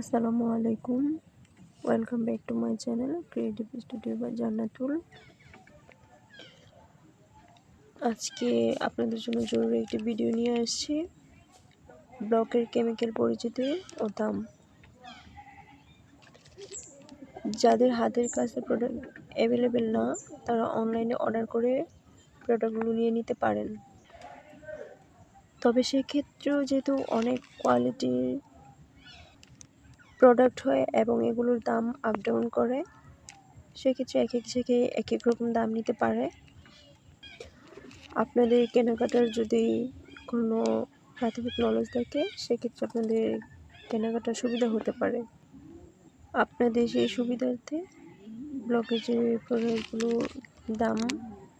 আসসালামু আলাইকুম। Welcome back to my channel creative studio বা জান্নাতুল আজকে আপনাদের জন্য জরুরি একটি ভিডিও নিয়ে আসছি। ব্লকের কেমিক্যাল পরিচিতি ও দাম। যাদের হাতের কাছে প্রোডাক্ট অ্যাভেলেবেল না, তারা অনলাইনে অর্ডার করে প্রোডাক্টগুলো নিয়ে নিতে পারেন। তবে সেক্ষেত্রেও যেহেতু অনেক কোয়ালিটির প্রোডাক্ট হয় এবং এগুলোর দাম আপ ডাউন করে, সেক্ষেত্রে এক এক জায়গায় এক এক রকম দাম নিতে পারে। আপনাদের কেনাকাটার যদি কোনো প্রাথমিক নলেজ থাকে, সেক্ষেত্রে আপনাদের কেনাকাটার সুবিধা হতে পারে। আপনাদের সেই সুবিধার্থে ব্লকের যে প্রোডাক্টগুলোর দাম,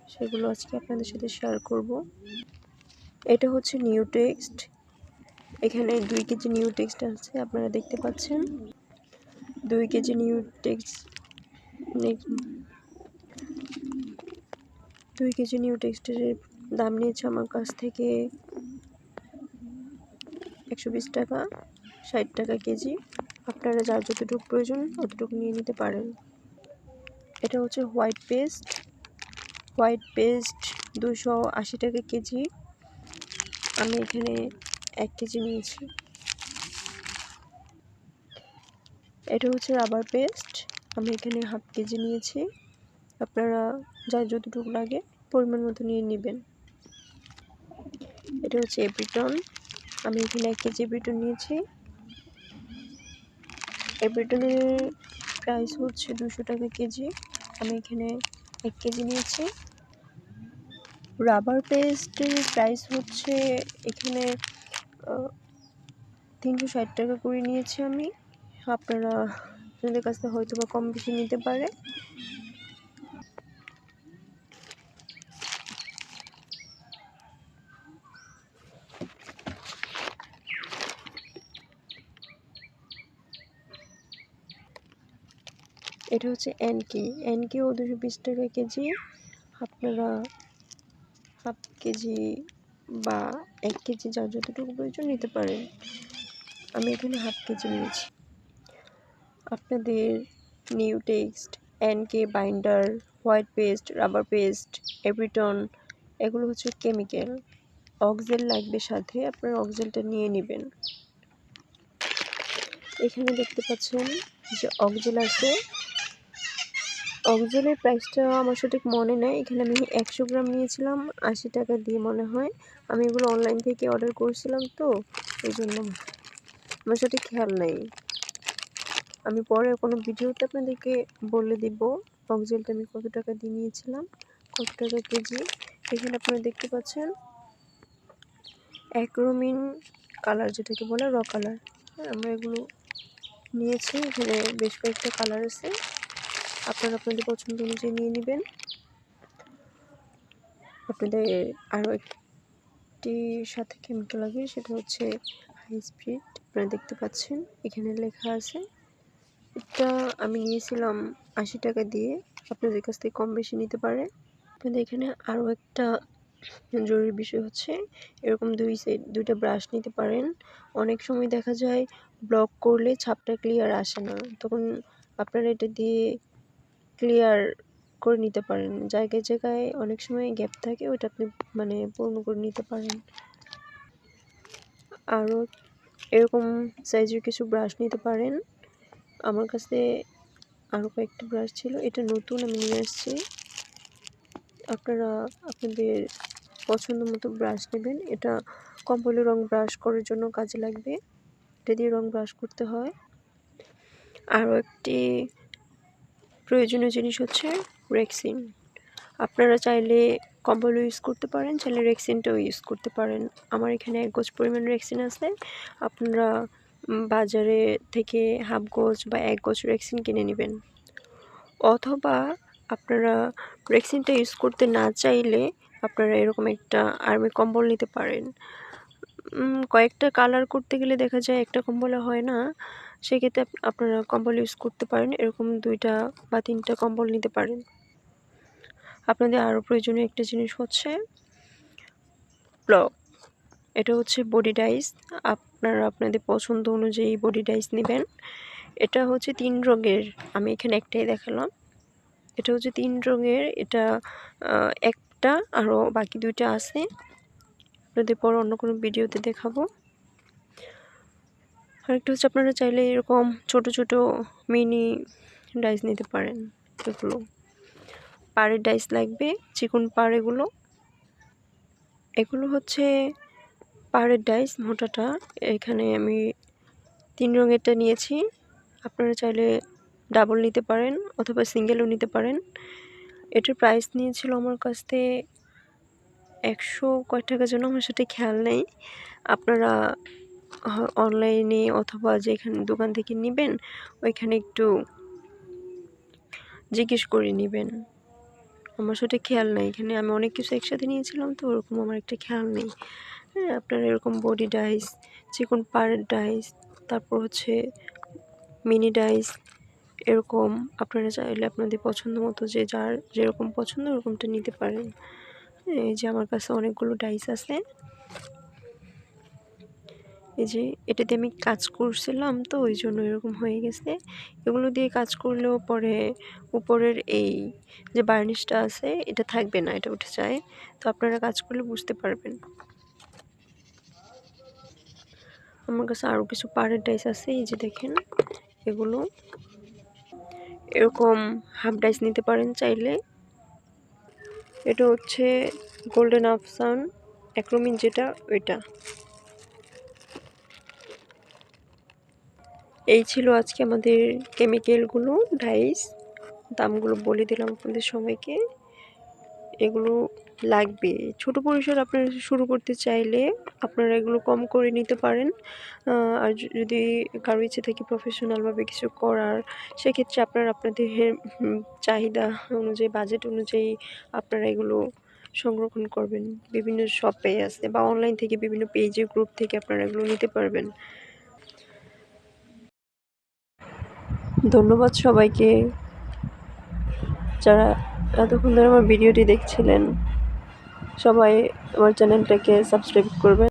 সেগুলো আজকে আপনাদের সাথে শেয়ার করব। এটা হচ্ছে নিউ টেক্সট এখানে দুই কেজি নিউ টেক্সট আছে, আপনারা দেখতে পাচ্ছেন। দুই কেজি নিউ টেক্সট দুই কেজি নিউ টেক্সটের দাম নিয়েছে আমার কাছ থেকে একশো বিশ টাকা, ষাট টাকা কেজি। আপনারা যার যতটুকু প্রয়োজন ততটুকু নিয়ে নিতে পারেন। এটা হচ্ছে হোয়াইট পেস্ট। হোয়াইট পেস্ট দুশো আশি টাকা কেজি। আমি এখানে এক কেজি নিয়েছি এটা হচ্ছে রাবার পেস্ট আমি এখানে হাফ কেজি নিয়েছি। আপনারা যা যতটুকু লাগে পরিমাণ মতো নিয়ে নেবেন। এটা হচ্ছে এপ্রিটন আমি এখানে এক কেজি এপ্রিটন নিয়েছি। এপ্রিটনের প্রাইস হচ্ছে দুশো টাকা কেজি আমি এখানে এক কেজি নিয়েছি। রাবার পেস্টের প্রাইস হচ্ছে এখানে তিনশো ষাট টাকা করে নিয়েছি আমি। আপনারা আপনাদের কাছ থেকে হয়তো বা কম বেশি নিতে পারে। এটা হচ্ছে এনকি। এনকিও দুশো বিশ টাকা কেজি। আপনারা হাফ কেজি বা এক কেজি যার যতটুকু প্রয়োজন নিতে পারেন। আমি এখানে হাফ কেজি নিয়েছি। আপনাদের new text NK binder white paste rubber paste এভিটন এগুলো হচ্ছে কেমিক্যাল অক্সেল লাগবে সাথে, আপনার অক্সেলটা নিয়ে নেবেন। এখানে দেখতে পাচ্ছেন যে অক্সেল আছে। অক্সেলের প্রাইসটা আমার সঠিক মনে নেই। এখানে আমি একশো গ্রাম নিয়েছিলাম, আশি টাকা দিয়ে মনে হয়। আমি এগুলো অনলাইন থেকে অর্ডার করেছিলাম তো, এই জন্য আমার সঠিক খেয়াল নেই। আমি পরে কোনো ভিডিওতে আপনাদেরকে বলে দিব অক্সেলটা আমি কত টাকা দিয়ে নিয়েছিলাম, কত টাকা কেজি। এখানে আপনারা দেখতে পাচ্ছেন অ্যাক্রোমিন কালার যেটাকে বলে র কালার হ্যাঁ আমরা এগুলো নিয়েছি, এখানে বেশ কয়েকটা কালার আছে। আপনারা আপনাদের পছন্দ অনুযায়ী নিয়ে নেবেন। আপনাদের আরও একটি সাথে কেমিক্যাল লাগবে সেটা হচ্ছে হাই স্পিড আপনারা দেখতে পাচ্ছেন, এখানে লেখা আছে, এটা আমি নিয়েছিলাম আশি টাকা দিয়ে, আপনাদের কাছ থেকে কম বেশি নিতে পারে। আপনাদের এখানে আরও একটা জরুরি বিষয় হচ্ছে, এরকম দুই সাইড দুইটা ব্রাশ নিতে পারেন। অনেক সময় দেখা যায় ব্লক করলে ছাপটা ক্লিয়ার আসে না, তখন আপনারা এটা দিয়ে ক্লিয়ার করে নিতে পারেন। জায়গায় জায়গায় অনেক সময় গ্যাপ থাকে ওটা আপনি মানে পূর্ণ করে নিতে পারেন। আরও এরকম সাইজের কিছু ব্রাশ নিতে পারেন। আমার কাছে আরও কয়েকটা ব্রাশ ছিল, এটা নতুন, আমি নিয়ে আসছি। আপনারা আপনাদের পছন্দ মতো ব্রাশ নেবেন। এটা কম্পলি রং ব্রাশ করার জন্য কাজে লাগবে। এটা দিয়ে রং ব্রাশ করতে হয়। আরও একটি প্রয়োজনীয় জিনিস হচ্ছে রেক্সিন আপনারা চাইলে কম্বল ইউজ করতে পারেন, চাইলে রেক্সিনটাও ইউজ করতে পারেন। আমার এখানে এক গোছ পরিমাণ রেক্সিন আছে। আপনারা বাজারে থেকে হাফ গোছ বা এক গোছ রেক্সিন কিনে নেবেন। অথবা আপনারা রেক্সিনটা ইউজ করতে না চাইলে আপনারা এরকম একটা আর্মি কম্বল নিতে পারেন। কয়েকটা কালার করতে গেলে দেখা যায় একটা কম্বলে হয় না সেক্ষেত্রে আপনারা কম্বল ইউজ করতে পারেন। এরকম দুইটা বা তিনটা কম্বল নিতে পারেন। আপনাদের আরও প্রয়োজনীয় একটা জিনিস হচ্ছে ব্লক এটা হচ্ছে বডি ডাইস আপনারা আপনাদের পছন্দ অনুযায়ী বডি ডাইস নেবেন। এটা হচ্ছে তিন রঙের। আমি এখানে একটাই দেখালাম। এটা হচ্ছে তিন রঙের। এটা একটা আরও বাকি দুইটা আছে। আপনাদের পর অন্য কোনো ভিডিওতে দেখাবো। আরেকটা হচ্ছে আপনারা চাইলে এরকম ছোট ছোট মিনি ডাইস নিতে পারেন। এগুলো পাড়ের ডাইস লাগবে, চিকন পাড় এগুলো এগুলো হচ্ছে পাড়ের ডাইস মোটাটা। এখানে আমি তিন রঙেরটা নিয়েছি। আপনারা চাইলে ডাবল নিতে পারেন অথবা সিঙ্গেলও নিতে পারেন। এটার প্রাইস নিয়েছিল আমার কাছ থেকে একশো কয় টাকার জন্য আমার সাথে খেয়াল নেই। আপনারা অনলাইনে অথবা যেখানে, দোকান থেকে নেবেন, ওইখানে একটু জিজ্ঞেস করে নেবেন। আমার সাথে খেয়াল নেই, এখানে আমি অনেক কিছু একসাথে নিয়েছিলাম, তো ওরকম আমার একটা খেয়াল নেই। হ্যাঁ আপনারা এরকম বডি ডাইস চিকন পাড়ের ডাইস তারপর হচ্ছে মিনি ডাইস এরকম আপনারা চাইলে আপনাদের পছন্দ মতো যে যার যেরকম পছন্দ ওরকমটা নিতে পারেন। এই যে আমার কাছে অনেকগুলো ডাইস আছে। এই যে এটাতে আমি কাজ করছিলাম, তো ওই জন্য এরকম হয়ে গেছে। এগুলো দিয়ে কাজ করলেও পরে উপরের এই যে বার্নিশটা আছে, এটা থাকবে না, এটা উঠে যায়। তো আপনারা কাজ করলে বুঝতে পারবেন। আমার কাছে আরও কিছু পাড়ের ডাইস আছে, এই যে দেখেন, এগুলো। এরকম হাফ ডাইস নিতে পারেন চাইলে। এটা হচ্ছে গোল্ডেন আফসান অ্যাক্রোমিন যেটা, ওইটা। এই ছিল আজকে আমাদের কেমিক্যালগুলো ডাইস দামগুলো বলে দিলাম আপনাদের সবাইকে। এগুলো লাগবে। ছোট পরিসর আপনারা শুরু করতে চাইলে আপনারা এগুলো কম করে নিতে পারেন। আর যদি কারও ইচ্ছে থাকে প্রফেশনালভাবে কিছু করার, সেক্ষেত্রে আপনারা আপনাদের চাহিদা অনুযায়ী বাজেট অনুযায়ী আপনারা এগুলো সংরক্ষণ করবেন। বিভিন্ন শপে আছে বা অনলাইন থেকে বিভিন্ন পেজে গ্রুপ থেকে আপনারা এগুলো নিতে পারবেন। ধন্যবাদ সবাইকে যারা এতক্ষণ ধরে আমার ভিডিওটি দেখছিলেন সবাই আমার চ্যানেলটাকে সাবস্ক্রাইব করবেন।